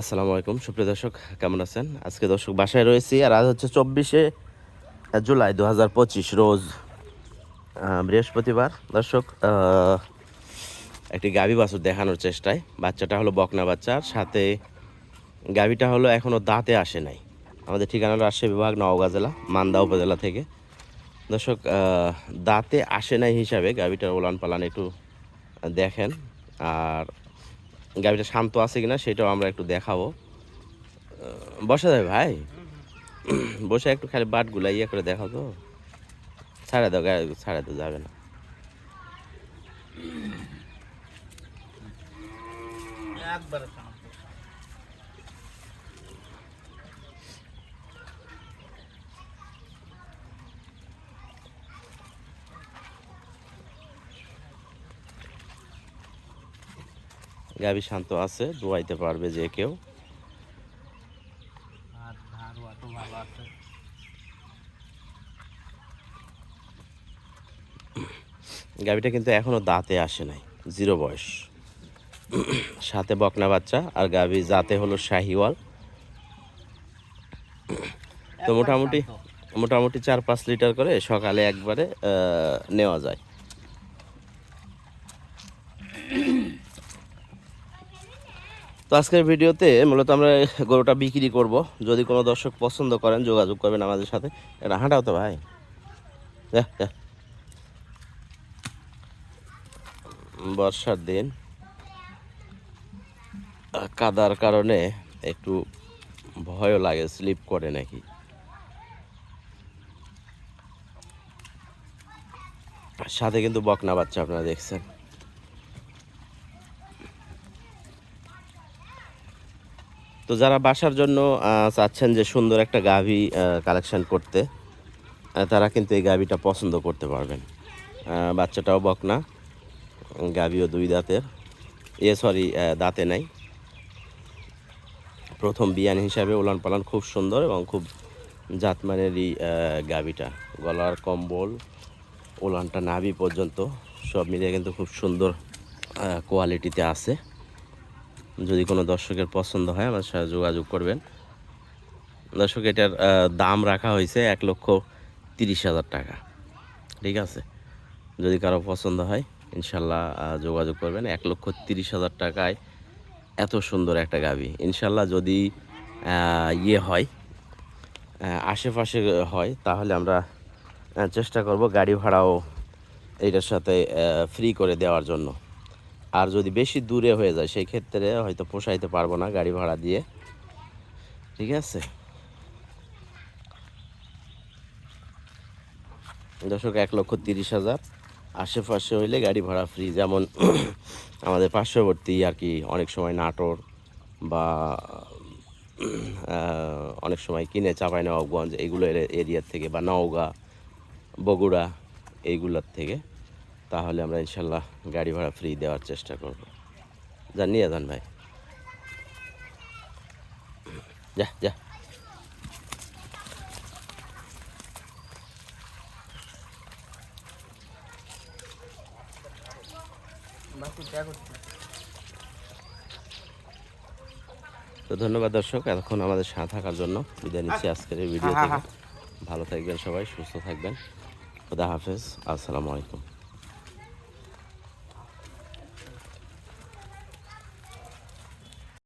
আসসালামু আলাইকুম, সুপ্রিয় দর্শক, কেমন আছেন? আজকে দর্শক বাসায় রয়েছি, আর আজ হচ্ছে চব্বিশে জুলাই দু হাজার পঁচিশ, রোজ বৃহস্পতিবার। দর্শক একটি গাভী বাছুর দেখানোর চেষ্টায়। বাচ্চাটা হলো বকনা বাচ্চা, আর সাথে গাভীটা হলো এখনও দাঁতে আসে নাই। আমাদের ঠিকানা হলো রাজশাহী বিভাগ, নওগাঁ জেলা, মান্দা উপজেলা থেকে। দর্শক দাঁতে আসে নাই হিসাবে গাভীটার ওলান পালান একটু দেখেন। আর গাড়িটা শান্ত আছে কিনা সেটাও আমরা একটু দেখাবো। বসা যাবে ভাই। বসে একটু খালি বাটগুলা ইয়ে করে দেখাও তো। ছাড়া দাও, গাড়ি ছাড়া তো যাবে না। একবারে শান্ত গাবি শান্ত আছে দোয়াইতে পারবে যে কেউ। গাবিটা কিন্তু এখনও দাঁতে আসে নাই জিরো বয়স। সাথে বকনা বাচ্চা আর গাবি জাতে হলো শাহিওয়াল। তো মোটামুটি মোটামুটি চার পাঁচ লিটার করে সকালে একবারে নেওয়া যায়। তো আজকের ভিডিওতে মূলত আমরা গরুটা বিক্রি করব। যদি কোনো দর্শক পছন্দ করেন, যোগাযোগ করবেন আমাদের সাথে। এটা হাঁটাও তো ভাই। বর্ষার দিন কাদার কারণে একটু ভয়ও লাগে, স্লিপ করে নাকি। সাথে কিন্তু বকনা বাচ্চা আপনারা দেখছেন। তো যারা বাসার জন্য চাচ্ছেন যে সুন্দর একটা গাভী কালেকশন করতে তারা কিন্তু এই গাভীটা পছন্দ করতে পারবেন। বাচ্চাটাও বকনা, গাভীও দুই দাঁতের। এ সরি দাঁতে নাই। প্রথম বিয়ান হিসাবে উলান পালান খুব সুন্দর এবং খুব জাতমানেরই গাভীটা। গলার কম্বল, উলানটা নাভি পর্যন্ত সব মিলিয়ে কিন্তু খুব সুন্দর কোয়ালিটিতে আছে। যদি কোনো দর্শকের পছন্দ হয় আমার সাথে যোগাযোগ করবেন। দর্শক, এটার দাম রাখা হয়েছে এক লক্ষ তিরিশ হাজার টাকা। ঠিক আছে? যদি কারও পছন্দ হয়, ইনশাল্লাহ যোগাযোগ করবেন। এক লক্ষ তিরিশ হাজার টাকায় এত সুন্দর একটা গাভি ইনশাল্লাহ যদি ইয়ে হয় আশেপাশে হয়, তাহলে আমরা চেষ্টা করব গাড়ি ভাড়াও এটার সাথে ফ্রি করে দেওয়ার জন্য। আর যদি বেশি দূরে হয়ে যায় সেই ক্ষেত্রে হয়তো পোষাইতে পারব না গাড়ি ভাড়া দিয়ে। ঠিক আছে? দর্শক, এক লক্ষ তিরিশ হাজার। আশেপাশে হইলে গাড়ি ভাড়া ফ্রি যেমন আমাদের পার্শ্ববর্তী আর কি, অনেক সময় নাটোর বা অনেক সময় কিনে চাপাই নবাবগঞ্জ এইগুলো এরিয়ার থেকে বা নওগাঁ, বগুড়া এইগুলোর থেকে। তাহলে আমরা ইনশাল্লাহ গাড়ি ভাড়া ফ্রি দেওয়ার চেষ্টা করব। যা নিয়ে যান ভাই। যা যা। তো ধন্যবাদ দর্শক এতক্ষণ আমাদের সাথে থাকার জন্য বিদায় নিচ্ছি আজকের এই ভিডিও থেকে। ভালো থাকবেন সবাই সুস্থ থাকবেন। খুদা হাফেজ আসসালামু আলাইকুম।